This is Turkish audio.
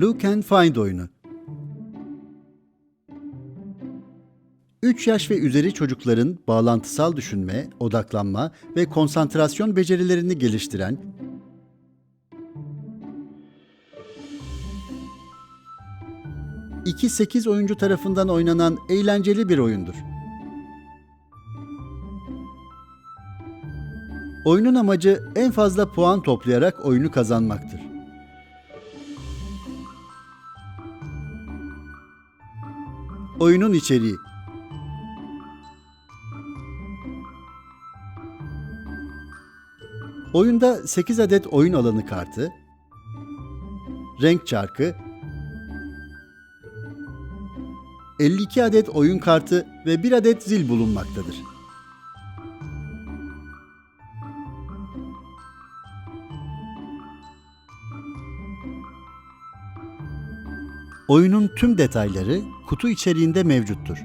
Look and Find oyunu. 3 yaş ve üzeri çocukların bağlantısal düşünme, odaklanma ve konsantrasyon becerilerini geliştiren 2-8 oyuncu tarafından oynanan eğlenceli bir oyundur. Oyunun amacı en fazla puan toplayarak oyunu kazanmaktır. Oyunun içeriği Oyunda 8 adet oyun alanı kartı, renk çarkı, 52 adet oyun kartı ve 1 adet zil bulunmaktadır. Oyunun tüm detayları kutu içeriğinde mevcuttur.